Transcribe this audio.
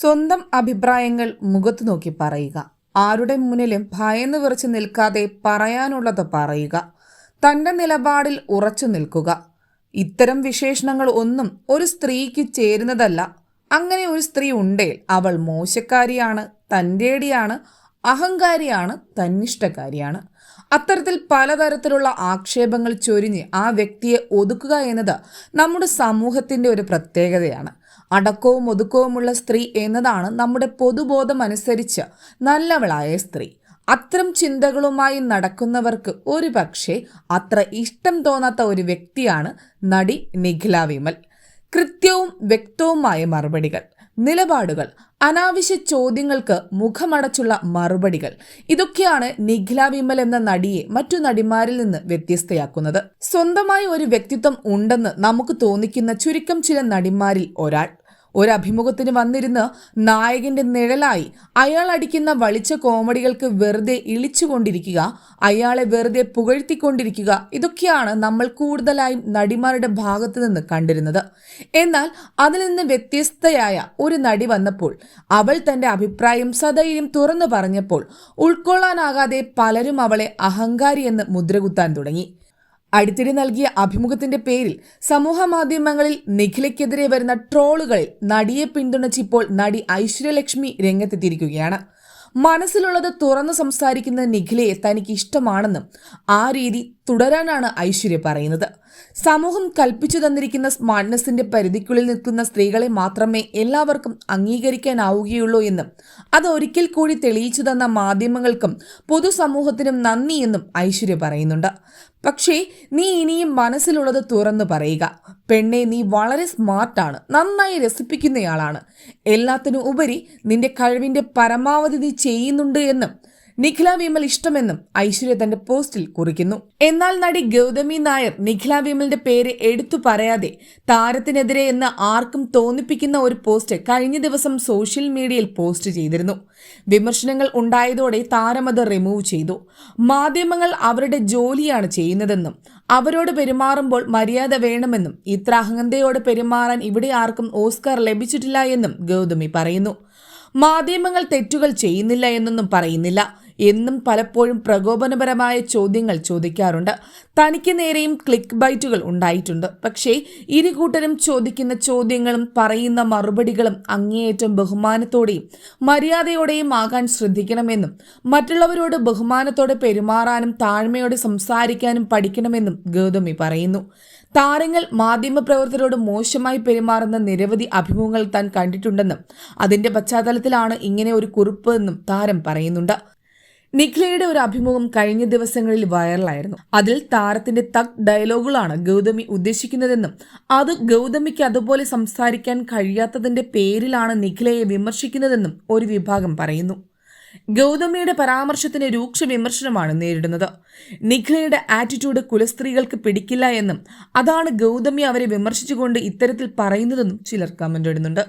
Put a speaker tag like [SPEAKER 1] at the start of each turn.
[SPEAKER 1] സ്വന്തം അഭിപ്രായങ്ങൾ മുഖത്തു നോക്കി പറയുക. ആരുടെ മുന്നിലും ഭയന്ന് വിറച്ച് നിൽക്കാതെ പറയാനുള്ളത് പറയുക. തന്റെ നിലപാടിൽ ഉറച്ചു നിൽക്കുക. ഇത്തരം വിശേഷണങ്ങൾ ഒന്നും ഒരു സ്ത്രീക്ക് ചേരുന്നതല്ല. അങ്ങനെ ഒരു സ്ത്രീ ഉണ്ടേൽ അവൾ മോശക്കാരിയാണ് തന്റെടിയാണ് അഹങ്കാരിയാണ് തന്നിഷ്ടക്കാരിയാണ്. അത്തരത്തിൽ പലതരത്തിലുള്ള ആക്ഷേപങ്ങൾ ചൊരിഞ്ഞ് ആ വ്യക്തിയെ ഒതുക്കുക എന്നത് നമ്മുടെ സമൂഹത്തിന്റെ ഒരു പ്രത്യേകതയാണ്. അടക്കവും ഒതുക്കവുമുള്ള സ്ത്രീ എന്നതാണ് നമ്മുടെ പൊതുബോധം അനുസരിച്ച് നല്ലവളായ സ്ത്രീ. അത്തരം ചിന്തകളുമായി നടക്കുന്നവർക്ക് ഒരു പക്ഷേ അത്ര ഇഷ്ടം തോന്നാത്ത ഒരു വ്യക്തിയാണ് നടി നിഖില വിമൽ. കൃത്യവും വ്യക്തവുമായ മറുപടികൾ. നിലപാടുകൾ അനാവശ്യ ചോദ്യങ്ങൾക്ക് മുഖമടച്ചുള്ള മറുപടികൾ. ഇതൊക്കെയാണ് നിഖില വിമൽ എന്ന നടിയെ മറ്റു നടിമാരിൽ നിന്ന് വ്യത്യസ്തയാക്കുന്നത്. സ്വന്തമായി ഒരു വ്യക്തിത്വം ഉണ്ടെന്ന് നമുക്ക് തോന്നിക്കുന്ന ചുരുക്കം ചില നടിമാരിൽ ഒരാൾ. ഒരു അഭിമുഖത്തിന് വന്നിരുന്ന് നായകന്റെ നിഴലായി അയാൾ അടിക്കുന്ന വളിച്ച കോമഡികൾക്ക് വെറുതെ ഇളിച്ചുകൊണ്ടിരിക്കുക അയാളെ വെറുതെ പുകഴ്ത്തിക്കൊണ്ടിരിക്കുക ഇതൊക്കെയാണ് നമ്മൾ കൂടുതലായും നടിമാരുടെ ഭാഗത്ത് നിന്ന് കണ്ടിരുന്നത്. എന്നാൽ അതിൽ നിന്ന് വ്യത്യസ്തയായ ഒരു നടി വന്നപ്പോൾ അവൾ തന്റെ അഭിപ്രായം സദൈര്യം തുറന്നു പറഞ്ഞപ്പോൾ ഉൾക്കൊള്ളാനാകാതെ പലരും അവളെ അഹങ്കാരി എന്ന് മുദ്രകുത്താൻ തുടങ്ങി. അടുത്തിടെ നൽകിയ അഭിമുഖത്തിന്റെ പേരിൽ സമൂഹ മാധ്യമങ്ങളിൽ നിഖിലയ്ക്കെതിരെ വരുന്ന ട്രോളുകളിൽ നടിയെ പിന്തുണച്ചിപ്പോൾ നടി ഐശ്വര്യലക്ഷ്മി രംഗത്തെത്തിയിരിക്കുകയാണ്. മനസ്സിലുള്ളത് തുറന്നു സംസാരിക്കുന്ന നിഖിലയെ തനിക്ക് ഇഷ്ടമാണെന്നും ആ രീതി തുടരാനാണ് ഐശ്വര്യ പറയുന്നത്. സമൂഹം കൽപ്പിച്ചു തന്നിരിക്കുന്ന സ്മാർട്ട്നെസിന്റെ പരിധിക്കുള്ളിൽ നിൽക്കുന്ന സ്ത്രീകളെ മാത്രമേ എല്ലാവർക്കും അംഗീകരിക്കാനാവുകയുള്ളൂ എന്നും അത് ഒരിക്കൽ കൂടി തെളിയിച്ചു തന്ന മാധ്യമങ്ങൾക്കും പൊതുസമൂഹത്തിനും നന്ദി എന്നും ഐശ്വര്യ പറയുന്നുണ്ട്. പക്ഷേ നീ ഇനിയും മനസ്സിലുള്ളത് തുറന്നു പറയുക. പെണ്ണെ നീ വളരെ സ്മാർട്ടാണ്. നന്നായി രസിപ്പിക്കുന്നയാളാണ്. എല്ലാത്തിനും ഉപരി നിന്റെ കഴിവിന്റെ പരമാവധി നീ ചെയ്യുന്നുണ്ട് എന്നും നിഖില വിമൽ ഇഷ്ടമെന്നും ഐശ്വര്യ തന്റെ പോസ്റ്റിൽ കുറിക്കുന്നു. എന്നാൽ നടി ഗൗതമി നായർ നിഖില വിമലിന്റെ പേര് എടുത്തു പറയാതെ താരത്തിനെതിരെ എന്ന് ആർക്കും തോന്നിപ്പിക്കുന്ന ഒരു പോസ്റ്റ് കഴിഞ്ഞ ദിവസം സോഷ്യൽ മീഡിയയിൽ പോസ്റ്റ് ചെയ്തിരുന്നു. വിമർശനങ്ങൾ ഉണ്ടായതോടെ താരം അത് റിമൂവ് ചെയ്തു. മാധ്യമങ്ങൾ അവരുടെ ജോലിയാണ് ചെയ്യുന്നതെന്നും അവരോട് പെരുമാറുമ്പോൾ മര്യാദ വേണമെന്നും ഇത്ര അഹന്തയോട് പെരുമാറാൻ ഇവിടെ ആർക്കും ഓസ്കാർ ലഭിച്ചിട്ടില്ല എന്നും ഗൗതമി പറയുന്നു. മാധ്യമങ്ങൾ തെറ്റുകൾ ചെയ്യുന്നില്ല എന്നൊന്നും പറയുന്നില്ല. എന്നും പലപ്പോഴും പ്രകോപനപരമായ ചോദ്യങ്ങൾ ചോദിക്കാറുണ്ട്. തനിക്ക് നേരെയും ക്ലിക്ക് ബൈറ്റുകൾ ഉണ്ടായിട്ടുണ്ട്. പക്ഷേ ഇരു കൂട്ടരും ചോദിക്കുന്ന ചോദ്യങ്ങളും പറയുന്ന മറുപടികളും അങ്ങേയറ്റം ബഹുമാനത്തോടെയും മര്യാദയോടെയും ആകാൻ ശ്രദ്ധിക്കണമെന്നും മറ്റുള്ളവരോട് ബഹുമാനത്തോടെ പെരുമാറാനും താഴ്മയോടെ സംസാരിക്കാനും പഠിക്കണമെന്നും ഗൗതമി പറയുന്നു. താരങ്ങൾ മാധ്യമപ്രവർത്തകരോട് മോശമായി പെരുമാറുന്ന നിരവധി അഭിമുഖങ്ങൾ താൻ കണ്ടിട്ടുണ്ടെന്നും അതിന്റെ പശ്ചാത്തലത്തിലാണ് ഇങ്ങനെ ഒരു കുറിപ്പ് എന്നും താരം പറയുന്നുണ്ട്. നിഖിലയുടെ ഒരു അഭിമുഖം കഴിഞ്ഞ ദിവസങ്ങളിൽ വൈറലായിരുന്നു. അതിൽ താരത്തിന്റെ തക് ഡയലോഗുകളാണ് ഗൗതമി ഉദ്ദേശിക്കുന്നതെന്നും അത് ഗൗതമിക്ക് അതുപോലെ സംസാരിക്കാൻ കഴിയാത്തതിന്റെ പേരിലാണ് നിഖിലയെ വിമർശിക്കുന്നതെന്നും ഒരു വിഭാഗം പറയുന്നു. ഗൗതമിയുടെ പരാമർശത്തിന് രൂക്ഷ വിമർശനമാണ് നേരിടുന്നത്. നിഖിലയുടെ ആറ്റിറ്റ്യൂഡ് കുലസ്ത്രീകൾക്ക് പിടിക്കില്ല എന്നും അതാണ് ഗൗതമി അവരെ വിമർശിച്ചുകൊണ്ട് ഇത്തരത്തിൽ പറയുന്നതെന്നും ചിലർ കമന്റ് ഇടുന്നുണ്ട്.